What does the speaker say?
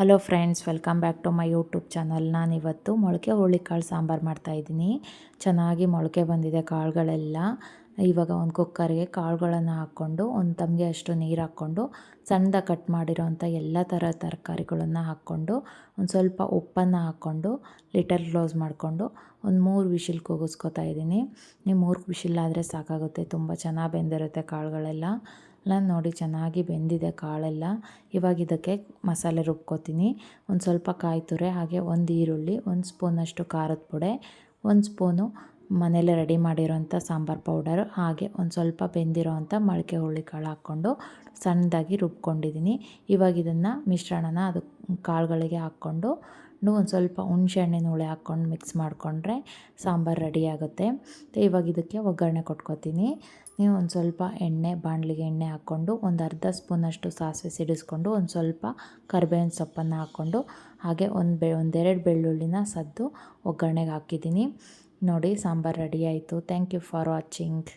Hello friends welcome back to my YouTube channel ನಾನಿವತ್ತು ಮೊಳಕೆ ಹುರುಳಿಕಾಳು ಸಾಂಬಾರು ಮಾಡ್ತಾಯಿದ್ದೀನಿ ಚೆನ್ನಾಗಿ ಮೊಳಕೆ ಬಂದಿದೆ ಕಾಳುಗಳೆಲ್ಲ. ಇವಾಗ ಒಂದು ಕುಕ್ಕರ್ಗೆ ಕಾಳುಗಳನ್ನು ಹಾಕ್ಕೊಂಡು, ಒಂದು ತಮಗೆ ಅಷ್ಟು ನೀರು ಹಾಕ್ಕೊಂಡು ಸಣ್ಣದಾಗಿ ಕಟ್ ಮಾಡಿರೋಂಥ ಎಲ್ಲ ಥರ ತರಕಾರಿಗಳನ್ನು ಹಾಕ್ಕೊಂಡು, ಒಂದು ಸ್ವಲ್ಪ ಉಪ್ಪನ್ನು ಹಾಕ್ಕೊಂಡು, ಲಿಟರ್ ಕ್ಲೋಸ್ ಮಾಡಿಕೊಂಡು, ಒಂದು ಮೂರು ವಿಶಿಲ್ ಕೂಗಿಸ್ಕೊತಾ ಇದ್ದೀನಿ. ನೀವು ಮೂರು ವಿಶಿಲ್ ಆದರೆ ಸಾಕಾಗುತ್ತೆ, ತುಂಬ ಚೆನ್ನಾಗಿ ಬೆಂದಿರುತ್ತೆ ಕಾಳುಗಳೆಲ್ಲ. ನಾನು ನೋಡಿ ಚೆನ್ನಾಗಿ ಬೆಂದಿದೆ ಕಾಳೆಲ್ಲ. ಇವಾಗ ಇದಕ್ಕೆ ಮಸಾಲೆ ರುಬ್ಕೋತೀನಿ. ಒಂದು ಸ್ವಲ್ಪ ಕಾಯಿ ತುರೆ, ಹಾಗೆ ಒಂದು ಈರುಳ್ಳಿ, ಒಂದು ಸ್ಪೂನಷ್ಟು ಖಾರದ ಪುಡಿ, ಒಂದು ಸ್ಪೂನು ಮನೇಲೆ ರೆಡಿ ಮಾಡಿರೋಂಥ ಸಾಂಬಾರು ಪೌಡರ್, ಹಾಗೆ ಒಂದು ಸ್ವಲ್ಪ ಬೆಂದಿರೋ ಅಂಥ ಮೊಳಕೆ ಹುರುಳಿಕಾಳು ಹಾಕ್ಕೊಂಡು ಸಣ್ಣದಾಗಿ ರುಬ್ಕೊಂಡಿದ್ದೀನಿ. ಇವಾಗ ಇದನ್ನು ಮಿಶ್ರಣನ ಅದು ಕಾಳುಗಳಿಗೆ ಹಾಕ್ಕೊಂಡು ಒಂದು ಸ್ವಲ್ಪ ಹುಣ್ಸೆಹಣ್ಣಿನ ಹುಳಿ ಹಾಕ್ಕೊಂಡು ಮಿಕ್ಸ್ ಮಾಡಿಕೊಂಡ್ರೆ ಸಾಂಬಾರು ರೆಡಿ ಆಗುತ್ತೆ. ಇವಾಗ ಇದಕ್ಕೆ ಒಗ್ಗರಣೆ ಕೊಟ್ಕೋತೀನಿ. ನೀವು ಒಂದು ಸ್ವಲ್ಪ ಎಣ್ಣೆ, ಬಾಣಲಿಗೆ ಎಣ್ಣೆ ಹಾಕ್ಕೊಂಡು ಒಂದು ಅರ್ಧ ಸ್ಪೂನಷ್ಟು ಸಾಸಿವೆ ಸಿಡಿಸ್ಕೊಂಡು ಒಂದು ಸ್ವಲ್ಪ ಕರಿಬೇವಿನ ಸೊಪ್ಪನ್ನು ಹಾಕ್ಕೊಂಡು ಹಾಗೆ ಒಂದು ಬೆ, ಒಂದೆರಡು ಬೆಳ್ಳುಳ್ಳಿನ ಸದ್ದು ಒಗ್ಗರಣೆಗೆ ಹಾಕಿದ್ದೀನಿ. ನೋಡಿ ಸಾಂಬಾರು ರೆಡಿ ಆಯಿತು. Thank you for watching